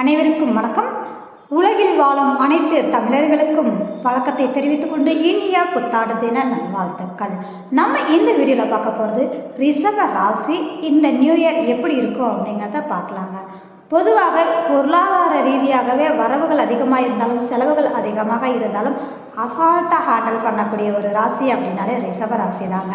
அனைவருக்கும் வணக்கம். உலகில் வாழும் அனைத்து தமிழர்களுக்கும் வழக்கத்தை தெரிவித்துக் கொண்டு இனிய புத்தாண்டு தின நல்வாழ்த்துக்கள். நம்ம இந்த வீடியோவில் பார்க்க போகிறது ரிஷப ராசி. இந்த நியூ இயர் எப்படி இருக்கும் அப்படிங்கிறத பார்க்கலாங்க. பொதுவாக பொருளாதார ரீதியாகவே வரவுகள் அதிகமாக இருந்தாலும் செலவுகள் அதிகமாக இருந்தாலும் அசால்ட்டாக ஹேண்டில் பண்ணக்கூடிய ஒரு ராசி அப்படின்னாலே ரிஷப ராசி தாங்க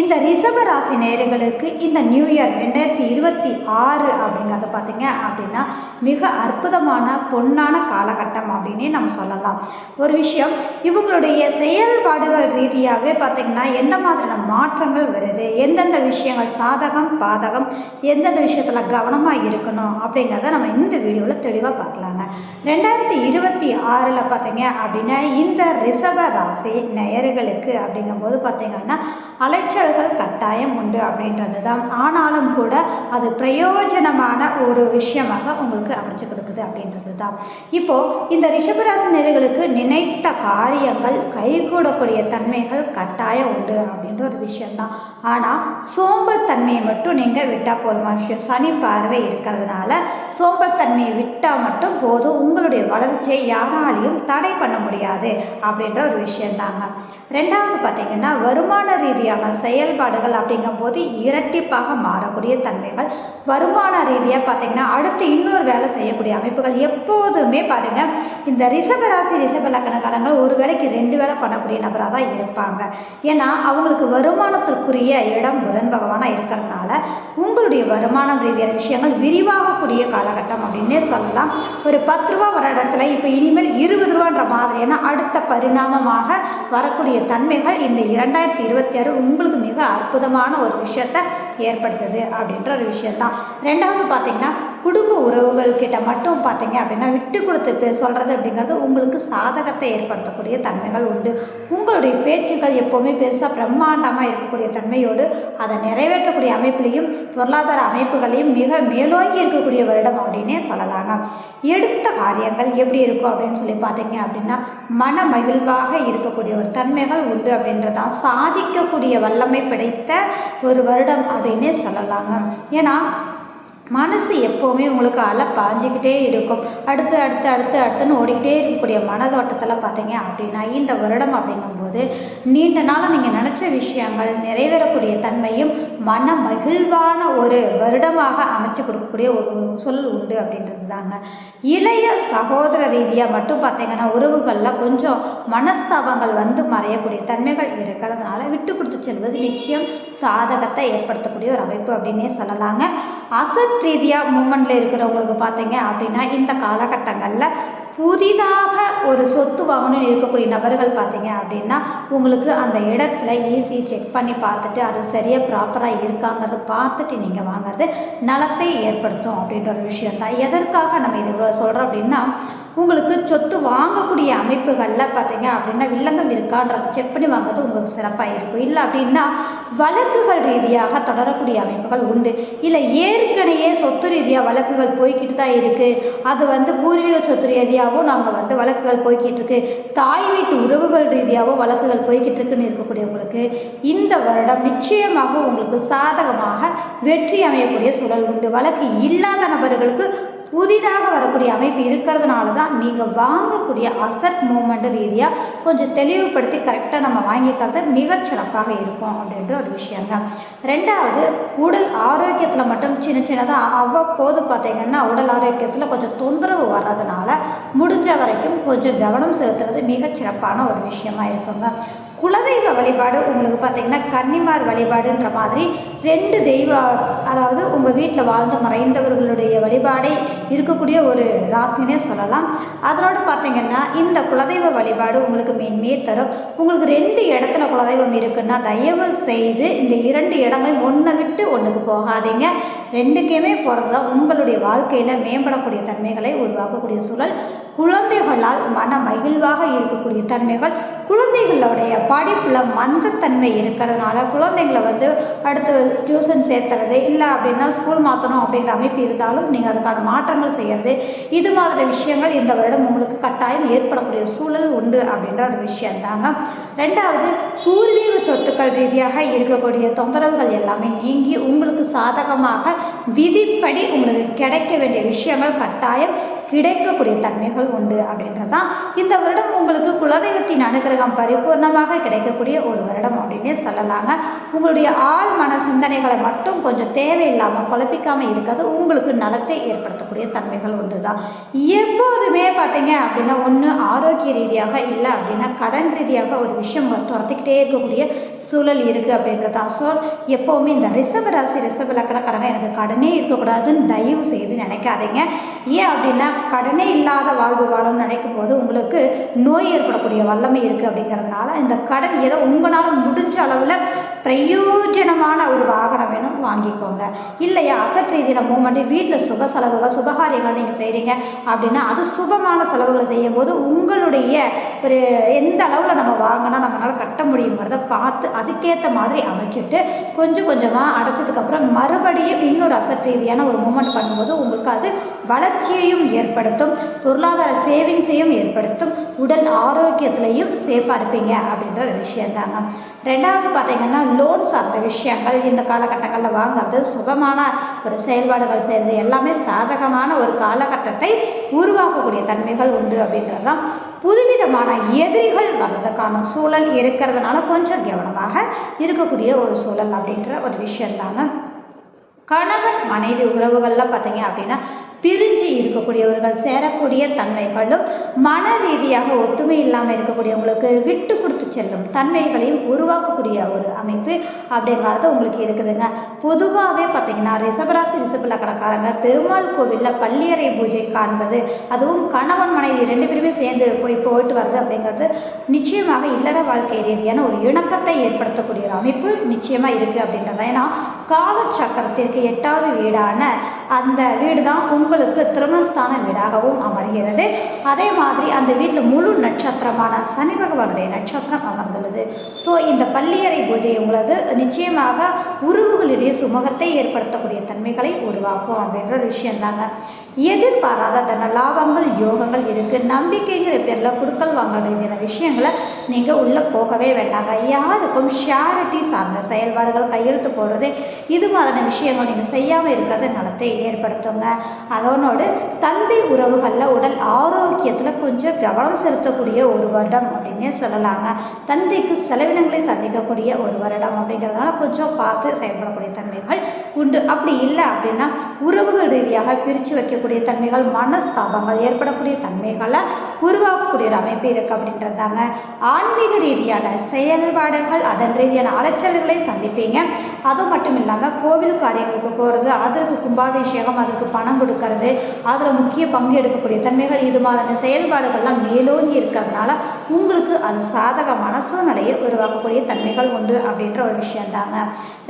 இந்த ரிஷப ராசி நேர்களுக்கு இந்த நியூ இயர் ரெண்டாயிரத்தி இருபத்தி ஆறு அப்படிங்கிறத பார்த்தீங்க அப்படின்னா மிக அற்புதமான பொன்னான காலகட்டம் அப்படின்னே நம்ம சொல்லலாம். ஒரு விஷயம் இவங்களுடைய செயல்பாடுகள் ரீதியாகவே பார்த்தீங்கன்னா எந்த மாதிரியான மாற்றங்கள் வருது எந்தெந்த விஷயங்கள் சாதகம் பாதகம் எந்தெந்த விஷயத்தில் கவனமாக இருக்கணும் அப்படிங்கிறத நம்ம இந்த வீடியோவில் தெளிவாக பார்க்கலாங்க. ரெண்டாயிரத்தி இருபத்தி ஆறில் பார்த்தீங்க அப்படின்னா இந்த ரிஷப ராசி நேயர்களுக்கு அப்படிங்கும்போது பார்த்தீங்கன்னா அலைச்சல்கள் கட்டாயம் உண்டு அப்படின்றது தான் ஆனாலும் கூட அது பிரயோஜனமான ஒரு விஷயமாக உங்களுக்கு அமைச்சு கொடுக்குது அப்படின்றது தான் இப்போது இந்த ரிஷபராசி நேயர்களுக்கு நினைத்த காரியங்கள் கைகூடக்கூடிய தன்மைகள் கட்டாயம் உண்டு அப்படின்ற ஒரு விஷயம்தான். ஆனால் சோம்பல் தன்மையை மட்டும் நீங்கள் விட்டால் போதுமா விஷயம். சனி பார்வை இருக்கிறதுனால சோம்பல் தன்மையை விட்டால் மட்டும் போதும். உங்களுடைய வளர்ச்சியை யாராலையும் தடை பண்ண முடியாது. அப்படின்ற ஒரு விஷயந்தாங்க ரெண்டாவது பார்த்திங்கன்னா வருமான ரீதியான செயல்பாடுகள் அப்படிங்கும்போது இரட்டிப்பாக மாறக்கூடிய தன்மைகள். வருமான ரீதியாக பார்த்திங்கன்னா அடுத்து இன்னொரு வேலை செய்யக்கூடிய அமைப்புகள் எப்போதுமே பாருங்கள் இந்த ரிஷபராசி ரிஷப லக்கணக்காரங்க ஒரு வேலைக்கு ரெண்டு வேலை பண்ணக்கூடிய நபராக தான் இருப்பாங்க. ஏன்னா அவங்களுக்கு வருமானத்திற்குரிய இடம் புதன் பகவானாக இருக்கிறதுனால உங்களுடைய வருமானம் ரீதியான விஷயங்கள் விரிவாகக்கூடிய காலகட்டம் அப்படின்னே சொல்லலாம். ஒரு பத்து ரூபா வர இடத்துல இப்போ இனிமேல் இருபது ரூபான்ற மாதிரியான அடுத்த பரிணாமமாக வரக்கூடிய தன்மைகள் இந்த இரண்டாயிரத்தி இருபத்தி ஆறு உங்களுக்கு மிக அற்புதமான ஒரு விஷயத்தை ஏற்படுத்துது அப்படின்ற ஒரு விஷயந்தான் ரெண்டாவது பார்த்தீங்கன்னா குடும்ப உறவுகள் கிட்ட மட்டும் பார்த்தீங்க அப்படின்னா விட்டு கொடுத்து பே சொல்கிறது அப்படிங்கிறது உங்களுக்கு சாதகத்தை ஏற்படுத்தக்கூடிய தன்மைகள் உண்டு. உங்களுடைய பேச்சுக்கள் எப்போவுமே பெருசாக பிரம்மாண்டமாக இருக்கக்கூடிய தன்மையோடு அதை நிறைவேற்றக்கூடிய அமைப்பிலையும் பொருளாதார அமைப்புகளையும் மிக மேலோங்கி இருக்கக்கூடிய வருடம் அப்படின்னே சொல்லலாங்க. எடுத்த காரியங்கள் எப்படி இருக்கும் அப்படின்னு சொல்லி பார்த்தீங்க அப்படின்னா மன மகிழ்வாக இருக்கக்கூடிய ஒரு தன்மைகள் உண்டு அப்படின்றதான். சாதிக்கக்கூடிய வல்லமை படைத்த ஒரு வருடம் அப்படின்னே சொல்லலாங்க. ஏன்னா மனசு எப்போவுமே உங்களுக்கு அலை பாஞ்சிக்கிட்டே இருக்கும். அடுத்து அடுத்து அடுத்து அடுத்துன்னு ஓடிக்கிட்டே இருக்கக்கூடிய மனதோட்டத்தில் பார்த்தீங்க அப்படின்னா இந்த வருடம் அப்படிங்கும்போது நீண்ட நாளாக நீங்கள் நினச்ச விஷயங்கள் நிறைவேறக்கூடிய தன்மையும் மன மகிழ்வான ஒரு வருடமாக அமைச்சு கொடுக்கக்கூடிய ஒரு சொல் உண்டு அப்படின்றது தாங்க இளைய சகோதர ரீதியாக மட்டும் பார்த்தீங்கன்னா உறவுகளில் கொஞ்சம் மனஸ்தாபங்கள் வந்து மறையக்கூடிய தன்மைகள் இருக்கிறதுனால விட்டு கொடுத்து செல்வது நிச்சயம் சாதகத்தை ஏற்படுத்தக்கூடிய ஒரு அமைப்பு அப்படின்னே சொல்லலாங்க. அசட் ரீதியாக மூமெண்ட்டில் இருக்கிறவங்களுக்கு பார்த்தீங்க அப்படின்னா இந்த காலகட்டங்களில் புதிதாக ஒரு சொத்து வாங்கணும்னு இருக்கக்கூடிய நபர்கள் பார்த்தீங்க அப்படின்னா உங்களுக்கு அந்த இடத்துல ஈஸி செக் பண்ணி பார்த்துட்டு அது சரியாக ப்ராப்பராக இருக்காங்கிறது பார்த்துட்டு நீங்கள் வாங்குறது நலத்தை ஏற்படுத்தும் அப்படின்ற ஒரு விஷயம் தான் எதற்காக நம்ம இது சொல்கிறோம் அப்படின்னா உங்களுக்கு சொத்து வாங்கக்கூடிய அமைப்புகளில் பார்த்தீங்க அப்படின்னா வில்லங்கம் இருக்கான்றதை செக் பண்ணி வாங்குறது உங்களுக்கு சிறப்பாக இருக்கும். இல்லை அப்படின்னா வழக்குகள் ரீதியாக தொடரக்கூடிய அமைப்புகள் உண்டு. இல்லை ஏற்கனவே சொத்து ரீதியாக வழக்குகள் போய்கிட்டு தான் இருக்குது அது வந்து பூர்வீக சொத்து ரீதியாகவும் நாங்கள் வந்து வழக்குகள் போய்கிட்டு இருக்கு. தாய் வீட்டு உறவுகள் ரீதியாகவும் வழக்குகள் போய்கிட்டு இருக்குன்னு இருக்கக்கூடியவங்களுக்கு இந்த வருடம் நிச்சயமாக உங்களுக்கு சாதகமாக வெற்றி அமையக்கூடிய சூழல் உண்டு. வழக்கு இல்லாத நபர்களுக்கு புதிதாக வரக்கூடிய அமைப்பு இருக்கிறதுனால தான் நீங்கள் வாங்கக்கூடிய அசட் மூமெண்ட் ரீதியாக கொஞ்சம் தெளிவுபடுத்தி கரெக்டாக நம்ம வாங்கிக்கிறது மிகச்சிறப்பாக இருக்கும் அப்படின்ற ஒரு விஷயங்க ரெண்டாவது உடல் ஆரோக்கியத்தில் மட்டும் சின்ன சின்னதாக அவ்வப்போது பார்த்தீங்கன்னா உடல் ஆரோக்கியத்தில் கொஞ்சம் தொந்தரவு வர்றதுனால முடிஞ்ச வரைக்கும் கொஞ்சம் கவனம் செலுத்துறது மிகச்சிறப்பான ஒரு விஷயமா இருக்குங்க. குலதெய்வ வழிபாடு உங்களுக்கு பார்த்தீங்கன்னா கன்னிமார் வழிபாடுன்ற மாதிரி ரெண்டு தெய்வ அதாவது உங்கள் வீட்டில் வாழ்ந்து மறைந்தவர்களுடைய வழிபாடே இருக்கக்கூடிய ஒரு ராசினே சொல்லலாம். அதனோடு பார்த்தீங்கன்னா இந்த குலதெய்வ வழிபாடு உங்களுக்கு மேன்மையே தரும். உங்களுக்கு ரெண்டு இடத்துல குலதெய்வம் இருக்குன்னா தயவு செய்து இந்த இரண்டு இடமே ஒன்றை விட்டு ஒன்றுக்கு போகாதீங்க. ரெண்டுக்குமே போகிறது உங்களுடைய வாழ்க்கையில் மேம்படக்கூடிய தன்மைகளை உருவாக்கக்கூடிய சூழல். குழந்தைகளால் மன மகிழ்வாக இருக்கக்கூடிய தன்மைகள். குழந்தைகளுடைய படிப்பில் மந்தத்தன்மை இருக்கிறதுனால குழந்தைங்களை வந்து அடுத்து டியூஷன் சேர்த்துறது இல்லை அப்படின்னா ஸ்கூல் மாற்றணும் அப்படிங்கிற அமைப்பு இருந்தாலும் நீங்கள் அதுக்கான மாற்றங்கள் செய்கிறது இது மாதிரி விஷயங்கள் இந்த வருடம் உங்களுக்கு கட்டாயம் ஏற்படக்கூடிய சூழல் உண்டு அப்படின்ற ஒரு விஷயந்தாங்க ரெண்டாவது பூர்வீக சொத்துக்கள் ரீதியாக இருக்கக்கூடிய தொந்தரவுகள் எல்லாமே நீங்கி உங்களுக்கு சாதகமாக விதிப்படி உங்களுக்கு கிடைக்க வேண்டிய விஷயங்கள் கட்டாயம் கிடைக்கக்கூடிய தன்மைகள் உண்டு அப்படின்றதான் இந்த வருடம் உங்களுக்கு குலதெய்வத்தின் அனுகிரகம் பரிபூர்ணமாக கிடைக்கக்கூடிய ஒரு வருடம் அப்படின்னே சொல்லலாங்க. உங்களுடைய ஆள் மன சிந்தனைகளை மட்டும் கொஞ்சம் தேவையில்லாமல் குழப்பிக்காமல் இருக்கிறது உங்களுக்கு நலத்தை ஏற்படுத்தக்கூடிய தன்மைகள் உண்டு தான் எப்போதுமே பார்த்தீங்க அப்படின்னா ஒன்று ஆரோக்கிய ரீதியாக இல்லை அப்படின்னா கடன் ரீதியாக ஒரு விஷயம் உங்களை துரத்திக்கிட்டே இருக்கக்கூடிய சூழல் இருக்குது அப்படின்றது தான் ஸோ எப்போவுமே இந்த ரிசர்வ் ராசி ரிசர்வ் லக்கணக்காரங்க எனக்கு கடனே இருக்கக்கூடாதுன்னு தயவு செய்து நினைக்காதீங்க. ஏன் அப்படின்னா கடனே இல்லாத வாழ்வு வாழணும்னு நினைக்கும் போது உங்களுக்கு நோய் ஏற்படக்கூடிய வல்லமை இருக்குது அப்படிங்கிறதுனால இந்த கடன் ஏதோ உங்களால் முடிஞ்ச அளவில் பிரயோஜனமான ஒரு வாகனம் வேணும் வாங்கிக்கோங்க. இல்லையா? அசட் ரீதியில் மூமெண்ட்டு வீட்டில் சுப செலவுகள் சுபகாரியங்கள் நீங்கள் செய்கிறீங்க அப்படின்னா அது சுபமான செலவுகளை செய்யும் போது உங்களுடைய ஒரு எந்த அளவில் நம்ம வாங்கினா நம்மளால் கட்ட முடியுங்கிறத பார்த்து அதுக்கேற்ற மாதிரி அமைச்சிட்டு கொஞ்சம் கொஞ்சமாக அடைச்சதுக்கப்புறம் மறுபடியும் இன்னொரு அசட் ரீதியான ஒரு மூமெண்ட் பண்ணும்போது உங்களுக்கு அது வளர்ச்சியையும் ஏற்படுத்தும் பொருளாதார சேவிங்ஸையும் ஏற்படுத்தும் உடல் ஆரோக்கியத்துலேயும் சேஃபாக இருப்பீங்க அப்படின்ற ஒரு விஷயந்தாங்க ரெண்டாவது பார்த்தீங்கன்னா லோன் சார்ந்த விஷயங்கள் இந்த காலகட்டங்களில் வாங்குறது சுகமான ஒரு செயல்பாடுகள் செய்கிறது எல்லாமே சாதகமான ஒரு காலகட்டத்தை உருவாக்கக்கூடிய தன்மைகள் உண்டு அப்படின்றது தான் புதுவிதமான எதிரிகள் வர்றதுக்கான சூழல் இருக்கிறதுனால கொஞ்சம் கவனமாக இருக்கக்கூடிய ஒரு சூழல் அப்படின்ற ஒரு விஷயந்தாங்க கணவன் மனைவி உறவுகளில் பார்த்தீங்க அப்படின்னா பிரிஞ்சு இருக்கக்கூடியவர்கள் சேரக்கூடிய தன்மைகளும் மன ரீதியாக ஒத்துமை இல்லாமல் இருக்கக்கூடியவங்களுக்கு விட்டு கொடுத்து செல்லும் தன்மைகளையும் உருவாக்கக்கூடிய ஒரு அமைப்பு அப்படிங்கிறது உங்களுக்கு இருக்குதுங்க. பொதுவாகவே பார்த்தீங்கன்னா ரிஷபராசி ரிஷப லக்கணக்காரங்க பெருமாள் கோவிலில் பள்ளியறை பூஜை காண்பது அதுவும் கணவன் மனைவி ரெண்டு பேருமே சேர்ந்து போய் போயிட்டு வர்றது அப்படிங்கிறது நிச்சயமாக இல்லற வாழ்க்கை ரீதியான ஒரு இணக்கத்தை ஏற்படுத்தக்கூடிய ஒரு அமைப்பு நிச்சயமாக இருக்குது அப்படின்றது ஏன்னா காலச்சக்கரத்திற்கு எட்டாவது வீடான அந்த வீடு தான் உங்களுக்கு திருமணஸ்தான வீடாகவும் அமர்கிறது. அதே மாதிரி அந்த வீட்டில் முழு நட்சத்திரமான சனி பகவானுடைய நட்சத்திரம் அமர்ந்துள்ளது. ஸோ இந்த பள்ளியறை பூஜை உங்களது நிச்சயமாக உறவுகளிடையே சுமூகத்தை ஏற்படுத்தக்கூடிய தன்மைகளை உருவாக்கும் அப்படின்ற ஒரு விஷயந்தாங்க எதிர்பாராத தன லாபங்கள் யோகங்கள் இருக்குது நம்பிக்கைங்கிற பேரில் கொடுக்கல் வாங்கல் ரீதியான விஷயங்களை நீங்கள் உள்ளே போகவே வேண்டாங்க. யாருக்கும் ஷேரிட்டி சார்ந்த செயல்பாடுகள் கையெழுத்து போடுறது இது மாதிரியான விஷயங்கள் நீங்கள் செய்யாமல் இருக்கிறது நலத்தை ஏற்படுத்துங்க. அதனோடு தந்தை உறவுகளில் உடல் ஆரோக்கியத்தில் கொஞ்சம் கவனம் செலுத்தக்கூடிய ஒரு வருடம் அப்படின்னே சொல்லலாங்க. தந்தைக்கு செலவினங்களை சந்திக்கக்கூடிய ஒரு வருடம் அப்படிங்கிறதுனால கொஞ்சம் பார்த்து செயல்படக்கூடிய தன்மைகள் உண்டு. அப்படி இல்லை அப்படின்னா உறவுகள் ரீதியாக பிரித்து வைக்கக்கூடிய தன்மைகள் மனஸ்தாபங்கள் ஏற்படக்கூடிய தன்மைகளை உருவாக்கக்கூடிய ஒரு அமைப்பு இருக்குது அப்படின்றதாங்க. ஆன்மீக ரீதியான செயல்பாடுகள் அதன் ரீதியான அலைச்சல்களை சந்திப்பீங்க. அது மட்டும் இல்லாமல் கோவில் காரியங்களுக்கு போகிறது அதற்கு கும்பாபிஷேகம் அதற்கு பணம் கொடுக்கறது. அதில் முக்கிய பங்கு எடுக்கக்கூடிய தன்மைகள் இது. மாதிரியான செயல்பாடுகள்லாம் மேலோங்கி இருக்கிறதுனால உங்களுக்கு அது சாதகமான சூழ்நிலையை உருவாக்கக்கூடிய தன்மைகள் உண்டு அப்படின்ற ஒரு விஷயந்தாங்க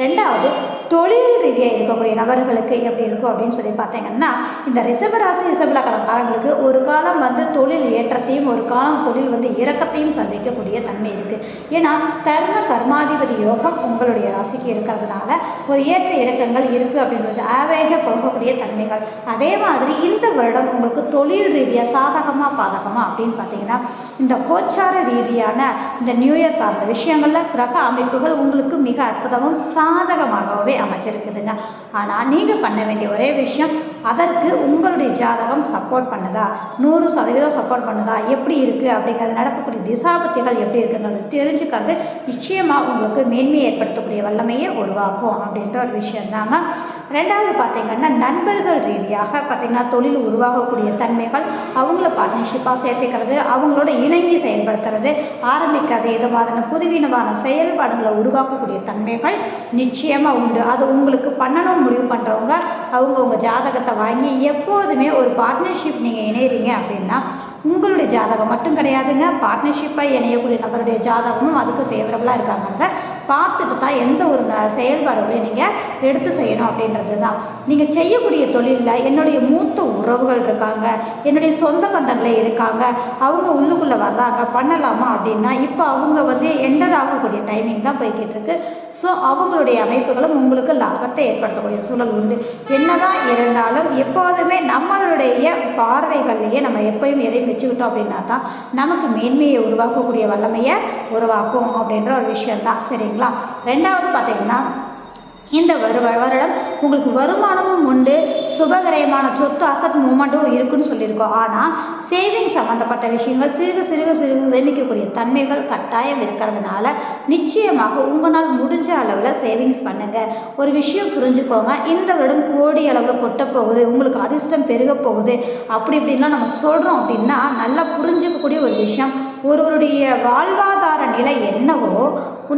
ரெண்டாவது தொழில் ரீதியாக இருக்கக்கூடிய நபர்களுக்கு எப்படி இருக்கும் அப்படின்னு சொல்லி பார்த்தீங்கன்னா இந்த ரிஷபராசி ரிஷபலக்கணக்காரங்களுக்கு ஒரு காலம் வந்து தொழில் ஏற்றத்தையும் ஒரு காலம் தொழில் வந்து இறக்கத்தையும் சந்திக்கக்கூடிய தன்மை இருக்குது ஏன்னா தர்ம கர்மாதிபதி யோகம் உங்களுடைய ராசிக்கு இருக்கிறதுனால ஒரு ஏற்ற இறக்கங்கள் இருக்குது அப்படின்றது ஆவரேஜாக போகக்கூடிய தன்மைகள். அதே மாதிரி இந்த வருடம் உங்களுக்கு தொழில் ரீதியாக சாதகமாக பாதகமாக அப்படின்னு பார்த்தீங்கன்னா இந்த கோச்சார ரீதியான இந்த நியூ இயர் சார்ந்த விஷயங்களில் கிரக அமைப்புகள் உங்களுக்கு மிக அற்புதமும் சாதகமாகவே அமைச்சிருக்குதுங்க. ஆனால் நீங்கள் பண்ண வேண்டிய ஒரே விஷயம் அதற்கு உங்களுடைய ஜாதகம் சப்போர்ட் பண்ணுதா? நூறு சதவீதம் சப்போர்ட் பண்ணுதா? எப்படி இருக்குது அப்படிங்கிறது நடக்கக்கூடிய திசாபத்திகள் எப்படி இருக்குங்கிறது தெரிஞ்சுக்கிறது நிச்சயமாக உங்களுக்கு மேன்மையை ஏற்படுத்தக்கூடிய வல்லமையை உருவாக்கும் அப்படின்ற ஒரு விஷயம் தாங்க ரெண்டாவது பார்த்தீங்கன்னா நண்பர்கள் ரீதியாக பார்த்தீங்கன்னா தொழில் உருவாகக்கூடிய தன்மைகள் அவங்கள பார்ட்னர்ஷிப்பாக சேர்த்துக்கிறது அவங்களோட இணங்கி செயல்படுத்துறது ஆரம்பிக்கிறது இது மாதிரியான புதுவினமான செயல்பாடுகளை உருவாக்கக்கூடிய தன்மைகள் நிச்சயமாக உண்டு. அது உங்களுக்கு பண்ணணும் முடிவு பண்ணுறவங்க அவங்க உங்கள் ஜாதகத்தை வாங்கி எப்போதுமே ஒரு பார்ட்னர்ஷிப் நீங்கள் இணையறீங்க அப்படின்னா உங்களுடைய ஜாதகம் மட்டும் கிடையாதுங்க. பார்ட்னர்ஷிப்பாக இணையக்கூடிய நபருடைய ஜாதகமும் அதுக்கு ஃபேவரபுளாக இருக்காங்கிறத பார்த்துட்டு தான் எந்த ஒரு ந- செயல்பாடுகளையும் நீங்கள் எடுத்து செய்யணும் அப்படின்றது தான் நீங்கள் செய்யக்கூடிய தொழிலில் என்னுடைய மூத்த உறவுகள் இருக்காங்க என்னுடைய சொந்த பந்தங்களே இருக்காங்க அவங்க உள்ளுக்குள்ளே வர்றாங்க பண்ணலாமா அப்படின்னா இப்போ அவங்க வந்து என்டர் ஆகக்கூடிய டைமிங் தான் போய்கிட்டு இருக்கு ஸோ அவங்களுடைய அமைப்புகளும் உங்களுக்கு லாபத்தை ஏற்படுத்தக்கூடிய சூழல் உண்டு. என்னதான் இருந்தாலும் எப்போதுமே நம்மளுடைய பார்வைகள்லையே நம்ம எப்பயும் எதையும் வச்சுக்கிட்டோம் அப்படின்னா தான் நமக்கு மேன்மையை உருவாக்கக்கூடிய வல்லமையை உருவாக்கும் அப்படின்ற ஒரு விஷயம் தான் சரிங்க சரிங்களா ரெண்டாவது பார்த்தீங்கன்னா இந்த வரு வருடம் உங்களுக்கு வருமானமும் உண்டு சுபகரயமான சொத்து அசத் மூமெண்ட்டும் இருக்குன்னு சொல்லியிருக்கோம். ஆனால் சேவிங் சம்மந்தப்பட்ட விஷயங்கள் சிறுக சிறுக சிறுக சேமிக்கக்கூடிய தன்மைகள் கட்டாயம் இருக்கிறதுனால நிச்சயமாக உங்களால் முடிஞ்ச அளவில் சேவிங்ஸ் பண்ணுங்கள் ஒரு விஷயம் புரிஞ்சுக்கோங்க இந்த வருடம் கோடி அளவில் கொட்ட போகுது உங்களுக்கு அதிர்ஷ்டம் பெருக போகுது அப்படி இப்படின்லாம் நம்ம சொல்கிறோம் அப்படின்னா நல்லா புரிஞ்சுக்கக்கூடிய ஒரு விஷயம் ஒருவருடைய வாழ்வாதார நிலை என்னவோ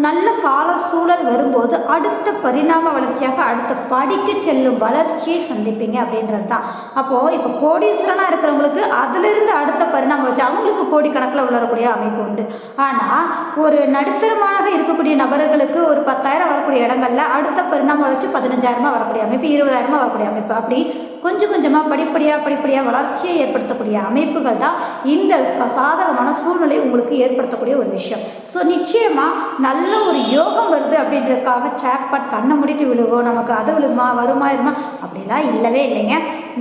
நல்ல கால சூழல் வரும்போது அடுத்த பரிணாம வளர்ச்சியாக அடுத்த படிக்கு செல்லும் வளர்ச்சியை சந்திப்பீங்க அப்படின்றது தான். அப்போது இப்போ கோடீஸ்வரனாக இருக்கிறவங்களுக்கு அதிலிருந்து அடுத்த பரிணாம வளர்ச்சி அவங்களுக்கு கோடிக்கணக்கில் வளரக்கூடிய அமைப்பு உண்டு. ஆனால் ஒரு நடுத்தரமாக இருக்கக்கூடிய நபர்களுக்கு ஒரு பத்தாயிரம் வரக்கூடிய இடங்கள்ல அடுத்த பரிணாம வளர்ச்சி பதினஞ்சாயிரமா வரக்கூடிய அமைப்பு இருபதாயிரமா வரக்கூடிய அமைப்பு. அப்படி கொஞ்சம் கொஞ்சமாக படிப்படியாக படிப்படியாக வளர்ச்சியை ஏற்படுத்தக்கூடிய அமைப்புகள் தான் இந்த சாதகமான சூழ்நிலை உங்களுக்கு ஏற்படுத்தக்கூடிய ஒரு விஷயம். ஸோ நிச்சயமாக நல்ல ஒரு யோகம் வருது அப்படின்றதுக்காக சேக்பாட் கண்ணை முடிட்டு விழுவோம் நமக்கு அது விழுமா வருமா இருமா? அப்படிலாம் இல்லவே இல்லைங்க.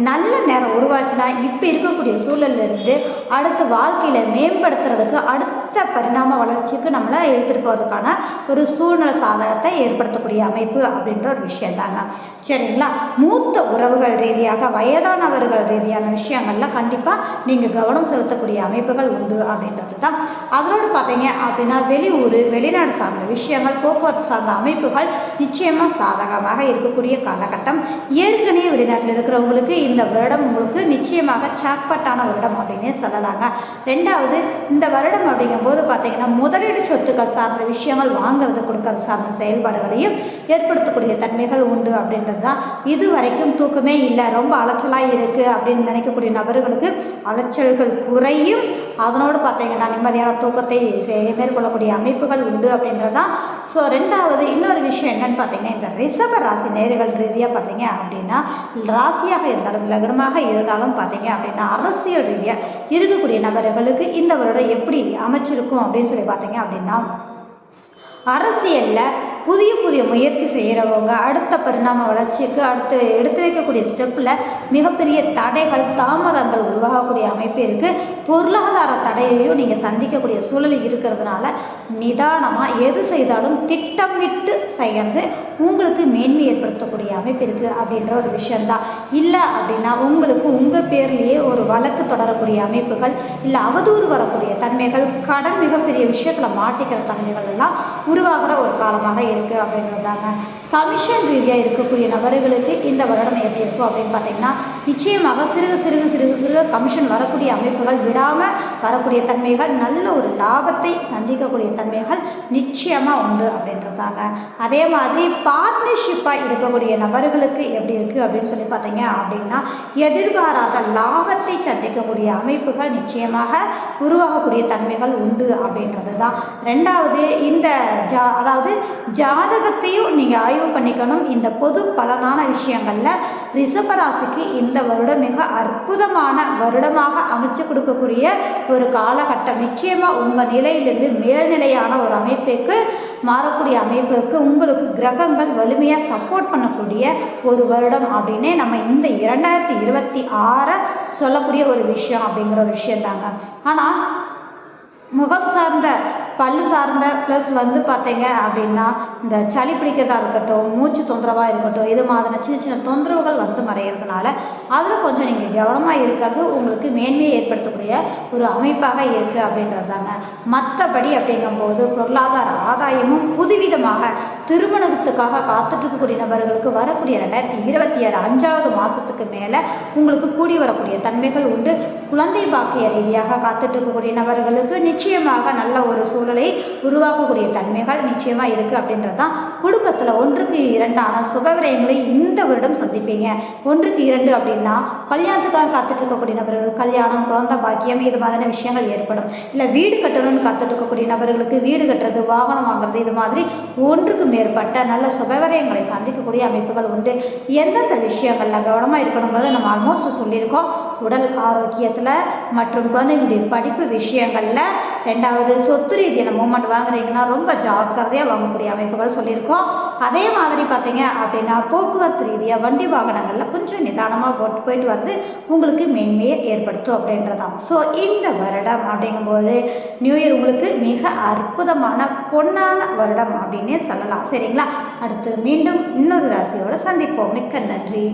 நல்ல நேரம் உருவாச்சுன்னா இப்போ இருக்கக்கூடிய சூழல்ல இருந்து அடுத்த வாழ்க்கையில் மேம்படுத்துறதுக்கு அடுத்த பரிணாம வளர்ச்சிக்கு நம்மளை எடுத்துகிட்டு போகிறதுக்கான ஒரு சூழ்நிலை சாதகத்தை ஏற்படுத்தக்கூடிய அமைப்பு அப்படின்ற ஒரு விஷயம் தாங்க சரிங்களா? மூத்த உறவுகள் ரீதியாக வயதானவர்கள் ரீதியான விஷயங்கள்ல கண்டிப்பாக நீங்கள் கவனம் செலுத்தக்கூடிய அமைப்புகள் உண்டு அப்படின்றது தான் அதனோடு பார்த்தீங்க அப்படின்னா வெளியூர் வெளிநாடு சார்ந்த விஷயங்கள் போக்குவரத்து சார்ந்த அமைப்புகள் நிச்சயமாக சாதகமாக இருக்கக்கூடிய காலகட்டம். ஏற்கனவே வெளிநாட்டில் இருக்கிறவங்களுக்கு இந்த வருடம் உங்களுக்கு நிச்சயமாக சாக்பட்டான வருடம் அப்படின்னே சொல்லலாங்க. ரெண்டாவது இந்த வருடம் போது பார்த்தீங்கன்னா முதலீடு சொத்துக்கள் சார்ந்த விஷயங்கள் வாங்குறது கொடுக்கறது சார்ந்த செயல்பாடுகளையும் ஏற்படுத்தக்கூடிய தன்மைகள் உண்டு அப்படின்றது தான் இது வரைக்கும் தூக்கமே இல்லை. ரொம்ப அலைச்சலாக இருக்குது அப்படின்னு நினைக்கக்கூடிய நபர்களுக்கு அலைச்சல்கள் குறையும். அதனோடு பார்த்தீங்கன்னா நிம்மதியான தூக்கத்தை மேற்கொள்ளக்கூடிய அமைப்புகள் உண்டு அப்படின்றது. தான் ஸோ ரெண்டாவது இன்னொரு விஷயம் என்னன்னு பார்த்தீங்கன்னா இந்த ரிஷப ராசி நேர்கள் ரீதியாக பார்த்தீங்க அப்படின்னா ராசியாக இருந்தாலும் லக்னமாக இருந்தாலும் பார்த்தீங்க அப்படின்னா அரசியல் ரீதியாக இருக்கக்கூடிய நபர்களுக்கு இந்த வருடம் எப்படி அமைச்சிருக்கும் அப்படின்னு சொல்லி பார்த்தீங்க அப்படின்னா அரசியலில் புதிய புதிய முயற்சி செய்கிறவங்க அடுத்த பரிணாம வளர்ச்சிக்கு அடுத்து எடுத்து வைக்கக்கூடிய ஸ்டெப்பில் மிகப்பெரிய தடைகள் தாமதங்கள் உருவாகக்கூடிய அமைப்பு இருக்குது பொருளாதார தடையையும் நீங்கள் சந்திக்கக்கூடிய சூழல் இருக்கிறதுனால நிதானமாக எது செய்தாலும் திட்டமிட்டு செய்கிறது உங்களுக்கு மேன்மை ஏற்படுத்தக்கூடிய அமைப்பு இருக்குது அப்படின்ற ஒரு விஷயந்தான் இல்லை அப்படின்னா உங்களுக்கு உங்கள் பேர்லேயே ஒரு வழக்கு தொடரக்கூடிய அமைப்புகள் இல்லை அவதூறு வரக்கூடிய தன்மைகள் கடன் மிகப்பெரிய விஷயத்தில் மாட்டிக்கிற தன்மைகள் எல்லாம் உருவாகிற ஒரு காலமாக இருக்குது அப்படின்றதாங்க. கமிஷன் ரீதியாக இருக்கக்கூடிய நபர்களுக்கு இந்த வருடம் எப்படி இருக்கும் அப்படின்னு பார்த்தீங்கன்னா நிச்சயமாக சிறுக சிறுக சிறுக சிறுக கமிஷன் வரக்கூடிய அமைப்புகள் விடாமல் வரக்கூடிய தன்மைகள் நல்ல ஒரு லாபத்தை சந்திக்கக்கூடிய தன்மைகள் நிச்சயமாக உண்டு அப்படின்றதாங்க. அதே மாதிரி பார்ட்னர்ஷிப்பாக இருக்கக்கூடிய நபர்களுக்கு எப்படி இருக்குது அப்படின்னு சொல்லி பார்த்தீங்க அப்படின்னா எதிர்பாராத லாபத்தை சந்திக்கக்கூடிய அமைப்புகள் நிச்சயமாக உருவாகக்கூடிய தன்மைகள் உண்டு அப்படின்றது தான் ரெண்டாவது இந்த ஜா அதாவது ஜாதகத்தையும் நீங்கள் ஆய்வு பண்ணிக்கணும். இந்த பொது பலனான விஷயங்களில் ரிஷபராசிக்கு இந்த வருடம் மிக அற்புதமான வருடமாக அமைச்சு கொடுக்கக்கூடிய ஒரு காலகட்டம். நிச்சயமாக உங்கள் நிலையிலிருந்து மேல்நிலையான ஒரு அமைப்புக்கு மாறக்கூடிய அமைப்புக்கு உங்களுக்கு கிரகங்கள் வலிமையாக சப்போர்ட் பண்ணக்கூடிய ஒரு வருடம் அப்படின்னே நம்ம இந்த இரண்டாயிரத்தி இருபத்தி ஆறை சொல்லக்கூடிய ஒரு விஷயம் அப்படிங்கிற ஒரு விஷயம் தாங்க ஆனால் முகம் சார்ந்த பல் சார்ந்த ப்ளஸ் வந்து பார்த்தீங்க அப்படின்னா இந்த சளி பிடிக்கிறதா இருக்கட்டும் மூச்சு தொந்தரவாக இருக்கட்டும் இது மாதிரி சின்ன சின்ன தொந்தரவுகள் வந்து மறையிறதுனால அதில் கொஞ்சம் நீங்கள் கவனமாக இருக்கிறது உங்களுக்கு மேன்மையை ஏற்படுத்தக்கூடிய ஒரு அமைப்பாக இருக்குது அப்படின்றது தாங்க மற்றபடி அப்படிங்கும்போது பொருளாதார ஆதாயமும் புதுவிதமாக திருமணத்துக்காக காத்துட்டு இருக்கக்கூடிய நபர்களுக்கு வரக்கூடிய ரெண்டாயிரத்தி இருபத்தி ஆறு அஞ்சாவது மாதத்துக்கு மேலே உங்களுக்கு கூடி வரக்கூடிய தன்மைகள் உண்டு. குழந்தை பாக்கிய ரீதியாக காத்துட்டு இருக்கக்கூடிய நபர்களுக்கு நிச்சயமாக நல்ல ஒரு சூழலை உருவாக்கக்கூடிய தன்மைகள் நிச்சயமாக இருக்குது அப்படின்றது தான் குடும்பத்தில் ஒன்றுக்கு இரண்டான சுபவிரயங்களை இந்த வருடம் சந்திப்பீங்க. ஒன்றுக்கு இரண்டு அப்படின்னா கல்யாணத்துக்காக காத்துட்டு இருக்கக்கூடிய நபர்கள் கல்யாணம் குழந்தை பாக்கியம் இது மாதிரியான விஷயங்கள் ஏற்படும். இல்லை வீடு கட்டணும்னு காத்துட்டு இருக்கக்கூடிய நபர்களுக்கு வீடு கட்டுறது வாகனம் வாங்குறது இது மாதிரி ஒன்றுக்கு மேற்பட்ட நல்ல சுபவரயங்களை சந்திக்கக்கூடிய அமைப்புகள் உண்டு. எந்தெந்த விஷயங்களில் கவனமாக இருக்கணுங்கிறத நம்ம ஆல்மோஸ்ட் சொல்லியிருக்கோம். உடல் ஆரோக்கியத்தில் மற்றும் குழந்தைங்களுடைய படிப்பு விஷயங்களில் ரெண்டாவது சொத்து ரீதியான மூமெண்ட் வாங்குறீங்கன்னா ரொம்ப ஜாக்கிரதையாக வாங்கக்கூடிய அமைப்புகள் சொல்லியிருக்கோம். அதே மாதிரி பார்த்தீங்க அப்படின்னா போக்குவரத்து ரீதியாக வண்டி வாகனங்களில் கொஞ்சம் நிதானமாக போட்டு போயிட்டு வர்றது உங்களுக்கு மேன்மையை ஏற்படுத்தும் அப்படின்றதான் ஸோ இந்த வருடம் அப்படிங்கும்போது நியூ இயர் உங்களுக்கு மிக அற்புதமான பொன்னான வருடம் அப்படின்னே சொல்லலாம். சரிங்களா? அடுத்து மீண்டும் இன்னொரு ராசியோடு சந்திப்போம். மிக்க நன்றி.